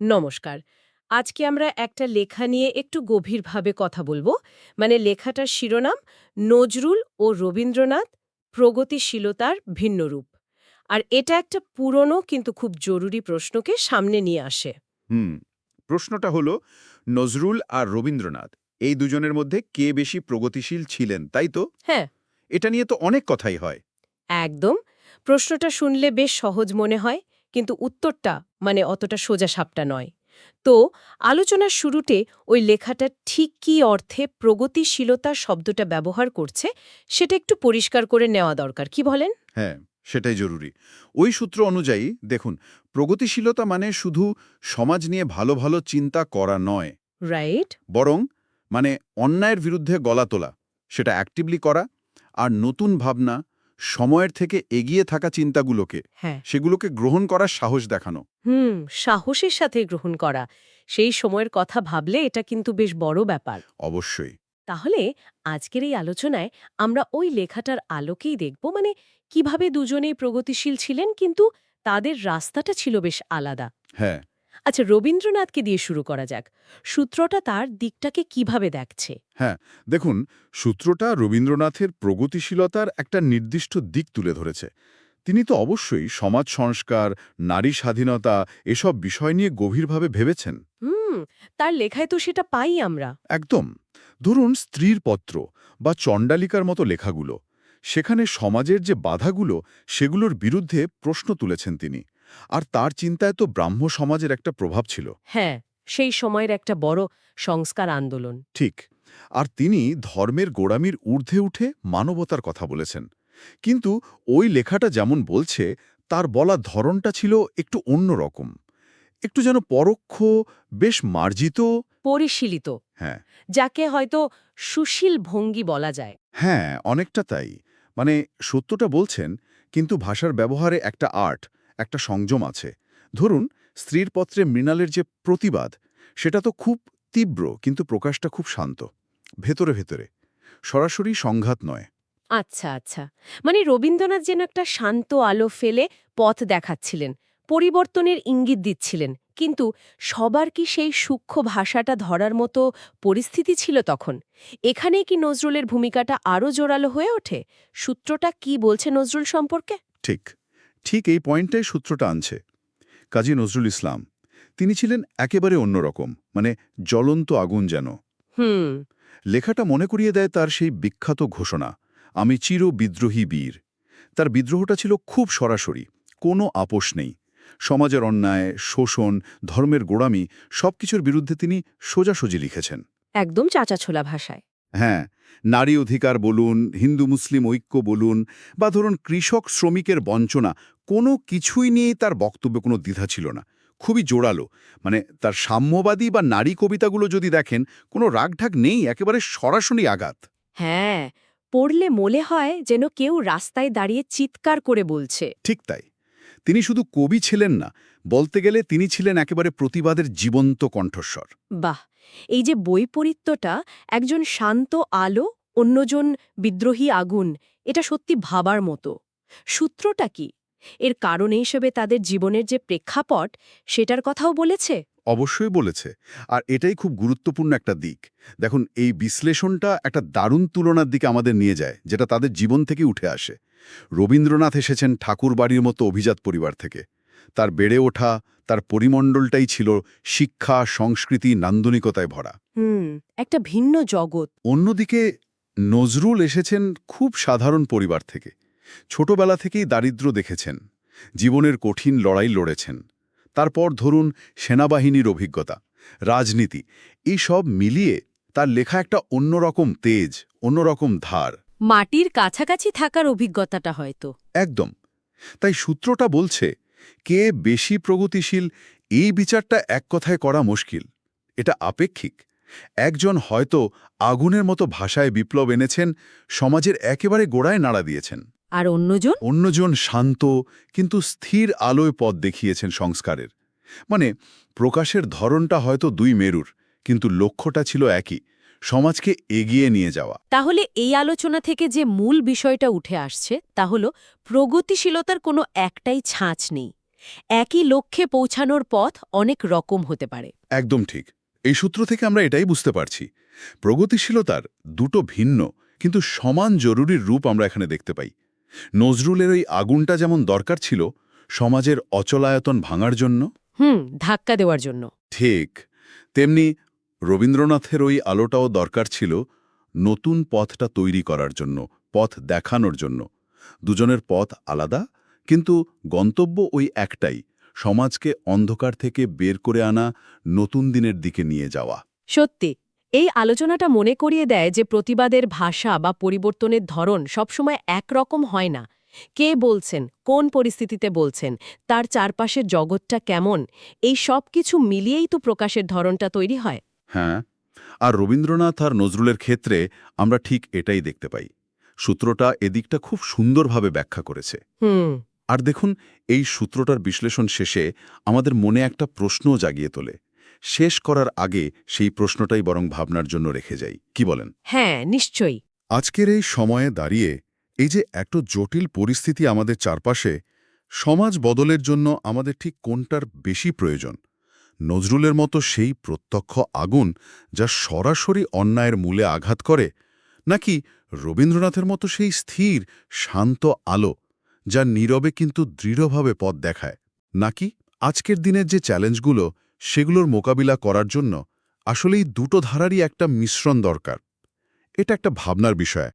নমস্কার। আজকে আমরা একটা লেখা নিয়ে একটু গভীরভাবে কথা বলব। মানে লেখাটার শিরোনাম নজরুল ও রবীন্দ্রনাথ প্রগতিশীলতার ভিন্ন রূপ। আর এটা একটা পুরনো কিন্তু খুব জরুরি প্রশ্নকে সামনে নিয়ে আসে। হুম প্রশ্নটা হলো নজরুল আর রবীন্দ্রনাথ এই দুজনের মধ্যে কে বেশি প্রগতিশীল ছিলেন তাই তো? হ্যাঁ। এটা নিয়ে তো অনেক কথাই হয়। একদম। প্রশ্নটা শুনলে বেশ সহজ মনে হয়। কিন্তু উত্তরটা মানে অতটা সোজা সাপটা নয়। তো আলোচনার শুরুতে ওই লেখাটা ঠিক কী অর্থে প্রগতিশীলতা শব্দটা ব্যবহার করছে সেটা একটু পরিষ্কার করে নেওয়া দরকার কি বলেন? হ্যাঁ সেটাই জরুরি। ওই সূত্র অনুযায়ী দেখুন প্রগতিশীলতা মানে শুধু সমাজ নিয়ে ভালো ভালো চিন্তা করা নয়। রাইট। বরং মানে অন্যায়ের বিরুদ্ধে গলা তোলা সেটা অ্যাক্টিভলি করা আর নতুন ভাবনা সময়ের থেকে এগিয়ে থাকা চিন্তাগুলোকে হ্যাঁ। সেগুলোকে গ্রহণ করার সাহস দেখানো। হুম সাহসের সাথে গ্রহণ করা। সেই সময়ের কথা ভাবলে এটা কিন্তু বেশ বড় ব্যাপার। অবশ্যই। তাহলে আজকের এই আলোচনায় আমরা ওই লেখাটার আলোকেই দেখব মানে কীভাবে দুজনেই প্রগতিশীল ছিলেন কিন্তু তাদের রাস্তাটা ছিল বেশ আলাদা। হ্যাঁ। আচ্ছা রবীন্দ্রনাথকে দিয়ে শুরু করা যাক। সূত্রটা তার দিকটাকে কীভাবে দেখছে? হ্যাঁ দেখুন সূত্রটা রবীন্দ্রনাথের প্রগতিশীলতার একটা নির্দিষ্ট দিক তুলে ধরেছে। তিনি তো অবশ্যই সমাজ সংস্কার নারী স্বাধীনতা এসব বিষয় নিয়ে গভীরভাবে ভেবেছেন। হুম তার লেখায় তো সেটা পাই আমরা। একদম। ধরুন স্ত্রীর পত্র বা চণ্ডালিকার মতো লেখাগুলো। সেখানে সমাজের যে বাধাগুলো সেগুলোর বিরুদ্ধে প্রশ্ন তুলেছেন তিনি। আর তার চিন্তায় তো ব্রাহ্ম সমাজের একটা প্রভাব ছিল। হ্যাঁ সেই সময়ের একটা বড় সংস্কার আন্দোলন। ঠিক। আর তিনি ধর্মের গোড়ামির ঊর্ধ্বে উঠে মানবতার কথা বলেছেন। কিন্তু ওই লেখাটা যেমন বলছে তার বলা ধরনটা ছিল একটু অন্যরকম একটু যেন পরোক্ষ বেশ মার্জিত। পরিশীলিত। হ্যাঁ। যাকে হয়তো সুশীল ভঙ্গি বলা যায়। হ্যাঁ অনেকটা তাই। মানে সত্যটা বলছেন, কিন্তু ভাষার ব্যবহারে একটা আর্ট, একটা সংযম আছে। ধরুন, স্ত্রীর পত্রে মৃণালের যে প্রতিবাদ, সেটা তো খুব তীব্র, কিন্তু প্রকাশটা খুব শান্ত। ভেতরে ভেতরে। সরাসরি সংঘাত নয়। আচ্ছা আচ্ছা। মানে রবীন্দ্রনাথ যেন একটা শান্ত আলো ফেলে পথ দেখাচ্ছিলেন, পরিবর্তনের ইঙ্গিত দিচ্ছিলেন। কিন্তু সবার কি সেই সূক্ষ্ম ভাষাটা ধরার মতো পরিস্থিতি ছিল তখন? এখানেই কি নজরুলের ভূমিকাটা আরও জোরালো হয়ে ওঠে? সূত্রটা কি বলছে নজরুল সম্পর্কে? ঠিক ঠিক এই পয়েন্টটাই সূত্রটা আনছে। কাজী নজরুল ইসলাম তিনি ছিলেন একেবারে অন্যরকম মানে জ্বলন্ত আগুন যেন। হুম। লেখাটা মনে করিয়ে দেয় তার সেই বিখ্যাত ঘোষণা আমি চির বিদ্রোহী বীর। তার বিদ্রোহটা ছিল খুব সরাসরি কোনো আপোষ নেই। সমাজের অন্যায় শোষণ ধর্মের গোড়ামি সবকিছুর বিরুদ্ধে তিনি সোজাসুজি লিখেছেন। একদম চাচাছোলা ভাষায়। হ্যাঁ নারী অধিকার বলুন হিন্দু মুসলিম ঐক্য বলুন বা ধরুন কৃষক শ্রমিকের বঞ্চনা কোনো কিছুই নিয়েই তার বক্তব্যে কোনো দ্বিধা ছিল না। খুবই জোরালো। মানে তার সাম্যবাদী বা নারী কবিতাগুলো যদি দেখেন কোনো রাগঢাক নেই একেবারে সরাসরি আঘাত। হ্যাঁ পড়লে মনে হয় যেন কেউ রাস্তায় দাঁড়িয়ে চিৎকার করে বলছে। ঠিক তাই। তিনি শুধু কবি ছিলেন না, বলতে গেলে তিনি ছিলেন একেবারে প্রতিবাদের জীবন্ত কণ্ঠস্বর। বাহ! এই যে বৈপরীত্যটা, একজন শান্ত আলো, অন্যজন বিদ্রোহী আগুন, এটা সত্যি ভাবার মতো। সূত্রটা কি? এর কারণ হিসেবে তাদের জীবনের যে প্রেক্ষাপট, সেটার কথাও বলেছে? অবশ্যই বলেছে। আর এটাই খুব গুরুত্বপূর্ণ একটা দিক। দেখুন এই বিশ্লেষণটা একটা দারুণ তুলনার দিকে আমাদের নিয়ে যায় যেটা তাদের জীবন থেকে উঠে আসে। রবীন্দ্রনাথ এসেছেন ঠাকুর বাড়ির মতো অভিজাত পরিবার থেকে। তার বেড়ে ওঠা তার পরিমণ্ডলটাই ছিল শিক্ষা সংস্কৃতি নান্দনিকতায় ভরা। হুম একটা ভিন্ন জগৎ। অন্যদিকে নজরুল এসেছেন খুব সাধারণ পরিবার থেকে। ছোটবেলা থেকেই দারিদ্র্য দেখেছেন। জীবনের কঠিন লড়াই লড়েছেন। তারপর ধরুন সেনাবাহিনীর অভিজ্ঞতা রাজনীতি এই সব মিলিয়ে তার লেখা একটা অন্যরকম তেজ অন্যরকম ধার। মাটির কাছাকাছি থাকার অভিজ্ঞতাটা হয়তো। একদম। তাই সূত্রটা বলছে কে বেশি প্রগতিশীল এই বিচারটা এক কথায় করা মুশকিল। এটা আপেক্ষিক। একজন হয়তো আগুনের মতো ভাষায় বিপ্লব এনেছেন সমাজের একেবারে গোড়ায় নাড়া দিয়েছেন। আর অন্যজন? অন্যজন শান্ত কিন্তু স্থির আলোয় পথ দেখিয়েছেন সংস্কারের। মানে প্রকাশের ধরনটা হয়তো দুই মেরুর কিন্তু লক্ষ্যটা ছিল একই সমাজকে এগিয়ে নিয়ে যাওয়া। তাহলে এই আলোচনা থেকে যে মূল বিষয়টা উঠে আসছে তা হল প্রগতিশীলতার কোনো একটাই ছাঁচ নেই। একই লক্ষ্যে পৌঁছানোর পথ অনেক রকম হতে পারে। একদম ঠিক। এই সূত্র থেকে আমরা এটাই বুঝতে পারছি। প্রগতিশীলতার দুটো ভিন্ন কিন্তু সমান জরুরির রূপ আমরা এখানে দেখতে পাই। নজরুলের ওই আগুনটা যেমন দরকার ছিল সমাজের অচলায়তন ভাঙার জন্য। হুম ধাক্কা দেওয়ার জন্য। ঠিক তেমনি রবীন্দ্রনাথের ওই আলোটাও দরকার ছিল নতুন পথটা তৈরি করার জন্য পথ দেখানোর জন্য। দুজনের পথ আলাদা কিন্তু গন্তব্য ওই একটাই সমাজকে অন্ধকার থেকে বের করে আনা নতুন দিনের দিকে নিয়ে যাওয়া। সত্যি এই আলোচনাটা মনে করিয়ে দেয় যে প্রতিবাদের ভাষা বা পরিবর্তনের ধরন সবসময় একরকম হয় না। কে বলছেন? কোন পরিস্থিতিতে বলছেন? তার চারপাশের জগৎটা কেমন? এই সব কিছু মিলিয়েই তো প্রকাশের ধরনটা তৈরি হয়। হ্যাঁ আর রবীন্দ্রনাথ আর নজরুলের ক্ষেত্রে আমরা ঠিক এটাই দেখতে পাই। সূত্রটা এদিকটা খুব সুন্দরভাবে ব্যাখ্যা করেছে। হুম। আর দেখুন এই সূত্রটার বিশ্লেষণ শেষে আমাদের মনে একটা প্রশ্নও জাগিয়ে তোলে। শেষ করার আগে সেই প্রশ্নটাই বরং ভাবনার জন্য রেখে যাই। কি বলেন? হ্যাঁ নিশ্চয়ই। আজকের এই সময়ে দাঁড়িয়ে এই যে এত জটিল পরিস্থিতি আমাদের চারপাশে সমাজ বদলের জন্য আমাদের ঠিক কোনটার বেশি প্রয়োজন? নজরুলের মতো সেই প্রত্যক্ষ আগুন যা সরাসরি অন্যায়ের মূলে আঘাত করে নাকি রবীন্দ্রনাথের মতো সেই স্থির শান্ত আলো যা নীরবে কিন্তু দৃঢ়ভাবে পথ দেখায়? নাকি আজকের দিনের যে চ্যালেঞ্জগুলো সেগুলোর মোকাবিলা করার জন্য আসলেই দুটো ধারারই একটা মিশ্রণ দরকার। এটা একটা ভাবনার বিষয়।